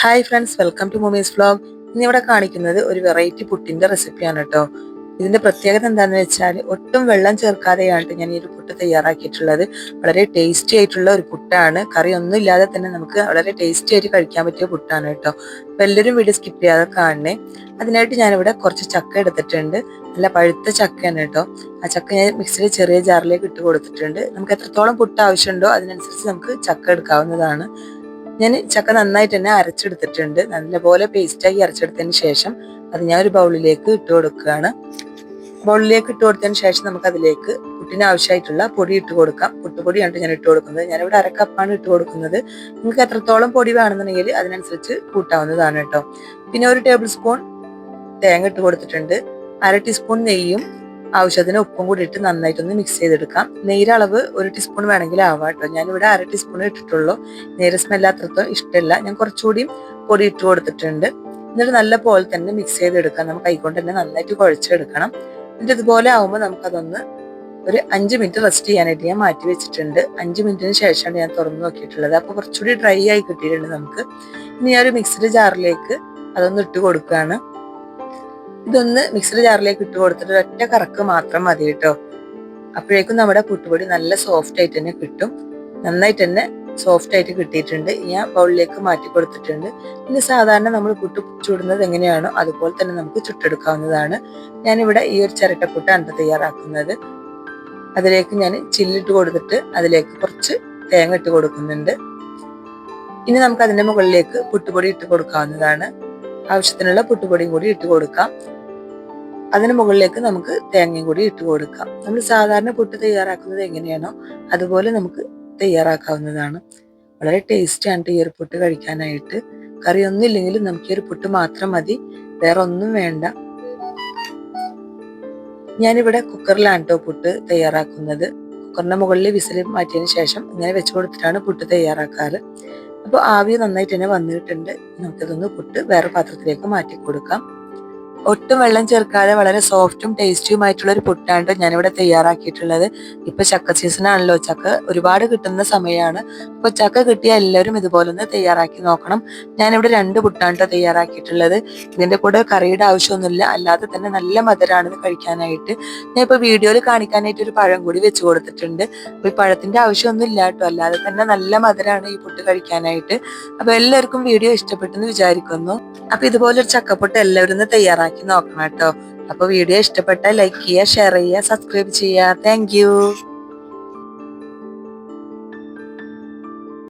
Hi friends welcome to mommy's vlog ഇന്ന് ഇവിടെ കാണിക്കുന്നത് ഒരു വെറൈറ്റി പുട്ടിന്റെ റെസിപ്പിയാണ് കേട്ടോ ഇതിന്റെ പ്രത്യേകത എന്താണെന്ന് വെച്ചാൽ ഒട്ടും വെള്ളം ചേർക്കാതെയാണ് ഞാൻ ഈ ഒരു പുട്ട് തയ്യാറാക്കിയിട്ടുള്ളത്. വളരെ ടേസ്റ്റി ആയിട്ടുള്ള ഒരു പുട്ടാണ്. കറി ഒന്നും ഇല്ലാതെ തന്നെ നമുക്ക് വളരെ ടേസ്റ്റി ആയിട്ട് കഴിക്കാൻ പറ്റിയ പുട്ടാണ് കേട്ടോ അപ്പം എല്ലാവരും വീഡിയോ സ്കിപ്പ് ചെയ്യാതെ കാണണേ. അതിനായിട്ട് ഞാനിവിടെ കുറച്ച് ചക്ക എടുത്തിട്ടുണ്ട്. നല്ല പഴുത്ത ചക്കയാണ് കേട്ടോ ആ ചക്ക ഞാൻ മിക്സിയിൽ ചെറിയ ജാറിലേക്ക് ഇട്ട് കൊടുത്തിട്ടുണ്ട്. നമുക്ക് എത്രത്തോളം പുട്ട് ആവശ്യമുണ്ടോ അതിനനുസരിച്ച് നമുക്ക് ചക്ക എടുക്കാവുന്നതാണ്. ഞാൻ ചക്ക നന്നായിട്ട് തന്നെ അരച്ചെടുത്തിട്ടുണ്ട്. നല്ലപോലെ പേസ്റ്റാക്കി അരച്ചെടുത്തതിന് ശേഷം അത് ഞാൻ ഒരു ബൗളിലേക്ക് ഇട്ട് കൊടുക്കുകയാണ്. ബൗളിലേക്ക് ഇട്ട് കൊടുത്തതിന് ശേഷം നമുക്ക് അതിലേക്ക് പുട്ടിന് ആവശ്യമായിട്ടുള്ള പൊടി ഇട്ട് കൊടുക്കാം. പുട്ടുപൊടിയാണ് ഞാൻ ഇട്ട് കൊടുക്കുന്നത്. ഞാനിവിടെ അരക്കപ്പാണ് ഇട്ട് കൊടുക്കുന്നത്. നിങ്ങൾക്ക് എത്രത്തോളം പൊടി വേണമെന്നുണ്ടെങ്കിൽ അതിനനുസരിച്ച് കൂട്ടാവുന്നതാണ് കേട്ടോ. പിന്നെ ഒരു ടേബിൾ സ്പൂൺ തേങ്ങ ഇട്ട് കൊടുത്തിട്ടുണ്ട്. അര ടീസ്പൂൺ നെയ്യും ആവശ്യത്തിന് ഉപ്പും കൂടി ഇട്ട് നന്നായിട്ടൊന്ന് മിക്സ് ചെയ്തെടുക്കാം. നെയ്യളവ് ഒരു ടീസ്പൂൺ വേണമെങ്കിൽ ആവാം കേട്ടോ. ഞാനിവിടെ അര ടീസ്പൂൺ ഇട്ടിട്ടുള്ളൂ. നെയ്യ് സ്മെല്ല് അത്രത്തോളം ഇഷ്ടമില്ല ഞാൻ കുറച്ചുകൂടി പൊടി ഇട്ട് കൊടുത്തിട്ടുണ്ട്. എന്നിട്ട് നല്ല പോലെ തന്നെ മിക്സ് ചെയ്തെടുക്കാം. നമുക്ക് കൈകൊണ്ട് തന്നെ നന്നായിട്ട് കുഴച്ചെടുക്കണം. എന്നിട്ട് ഇതുപോലെ ആവുമ്പോൾ നമുക്കതൊന്ന് ഒരു അഞ്ച് മിനിറ്റ് റെസ്റ്റ് ചെയ്യാനായിട്ട് ഞാൻ മാറ്റി വെച്ചിട്ടുണ്ട്. അഞ്ച് മിനിറ്റിന് ശേഷമാണ് ഞാൻ തുറന്നു നോക്കിയിട്ടുള്ളത്. അപ്പോൾ കുറച്ചുകൂടി ഡ്രൈ ആയി കിട്ടിയിട്ടുണ്ട് നമുക്ക്. ഇനി ഞാൻ ഒരു മിക്സിഡ് ജാറിലേക്ക് അതൊന്ന് ഇട്ട് കൊടുക്കുകയാണ്. ഇതൊന്ന് മിക്സർ ജാറിലേക്ക് ഇട്ട് കൊടുത്തിട്ട് ഒറ്റ കറക്ക് മാത്രം മതി കേട്ടോ. അപ്പോഴേക്കും നമ്മുടെ പുട്ടുപൊടി നല്ല സോഫ്റ്റ് ആയിട്ട് തന്നെ കിട്ടും. നന്നായിട്ട് തന്നെ സോഫ്റ്റ് ആയിട്ട് കിട്ടിയിട്ടുണ്ട്. ഞാൻ ബൗളിലേക്ക് മാറ്റി കൊടുത്തിട്ടുണ്ട്. ഇനി സാധാരണ നമ്മൾ പുട്ട് ചുടുന്നത് എങ്ങനെയാണോ അതുപോലെ തന്നെ നമുക്ക് ചുട്ടെടുക്കാവുന്നതാണ്. ഞാനിവിടെ ഈ ഒരു ചിരട്ടപ്പുട്ടാണ് തയ്യാറാക്കുന്നത്. അതിലേക്ക് ഞാൻ ചില്ലിട്ട് കൊടുത്തിട്ട് അതിലേക്ക് കുറച്ച് തേങ്ങ ഇട്ട് കൊടുക്കുന്നുണ്ട്. ഇനി നമുക്ക് അതിന്റെ മുകളിലേക്ക് പുട്ടുപൊടി ഇട്ട് കൊടുക്കാവുന്നതാണ്. ആവശ്യത്തിനുള്ള പുട്ടുപൊടിയും കൂടി ഇട്ട് കൊടുക്കാം. അതിന് മുകളിലേക്ക് നമുക്ക് തേങ്ങയും കൂടി ഇട്ട് കൊടുക്കാം. നമ്മൾ സാധാരണ പുട്ട് തയ്യാറാക്കുന്നത് എങ്ങനെയാണോ അതുപോലെ നമുക്ക് തയ്യാറാക്കാവുന്നതാണ്. വളരെ ടേസ്റ്റാണ് ഈ ഒരു പുട്ട് കഴിക്കാനായിട്ട്. കറി ഒന്നുമില്ലെങ്കിലും നമുക്ക് ഈ ഒരു പുട്ട് മാത്രം മതി. വേറെ ഒന്നും വേണ്ട. ഞാനിവിടെ കുക്കറിലാണ് കേട്ടോ പുട്ട് തയ്യാറാക്കുന്നത്. കുക്കറിന്റെ മുകളിൽ വിസിൽ മാറ്റിയതിന് ശേഷം ഇങ്ങനെ വെച്ച് കൊടുത്തിട്ടാണ് പുട്ട് തയ്യാറാക്കാറ്. അപ്പോൾ ആവി നന്നായിട്ട് തന്നെ വന്നിട്ടുണ്ട്. നമുക്കതൊന്ന് പൊട്ട് വേറെ പാത്രത്തിലേക്ക് മാറ്റി കൊടുക്കാം ഒട്ടും വെള്ളം ചേർക്കാതെ വളരെ സോഫ്റ്റും ടേസ്റ്റിയുമായിട്ടുള്ള ഒരു പുട്ടാണ് ഞാനിവിടെ തയ്യാറാക്കിയിട്ടുള്ളത്. ഇപ്പൊ ചക്ക സീസൺ ആണല്ലോ. ചക്ക ഒരുപാട് കിട്ടുന്ന സമയമാണ്. അപ്പൊ ചക്ക കിട്ടിയ എല്ലാവരും ഇതുപോലെ ഒന്ന് തയ്യാറാക്കി നോക്കണം. ഞാനിവിടെ രണ്ട് പുട്ടാണ് തയ്യാറാക്കിയിട്ടുള്ളത്. ഇതിന്റെ കൂടെ കറിയുടെ ആവശ്യമൊന്നുമില്ല. അല്ലാതെ തന്നെ നല്ല മധുരമാണ് കഴിക്കാനായിട്ട്. ഞാൻ ഇപ്പൊ വീഡിയോയിൽ കാണിക്കാനായിട്ട് ഒരു പഴം കൂടി വെച്ച് കൊടുത്തിട്ടുണ്ട്. അപ്പൊ ഈ പഴത്തിന്റെ ആവശ്യമൊന്നും ഇല്ല കേട്ടോ അല്ലാതെ തന്നെ നല്ല മധുരമാണ് ഈ പുട്ട് കഴിക്കാനായിട്ട്. അപ്പൊ എല്ലാവർക്കും വീഡിയോ ഇഷ്ടപ്പെട്ടെന്ന് വിചാരിക്കുന്നു. അപ്പൊ ഇതുപോലെ ഒരു ചക്കപ്പൊട്ട് എല്ലാവരും ഒന്ന് തയ്യാറാക്കി നോക്കണം കേട്ടോ. അപ്പൊ വീഡിയോ ഇഷ്ടപ്പെട്ടാൽ ലൈക്ക് ചെയ്യുക ഷെയർ ചെയ്യുക സബ്സ്ക്രൈബ് ചെയ്യുക. താങ്ക്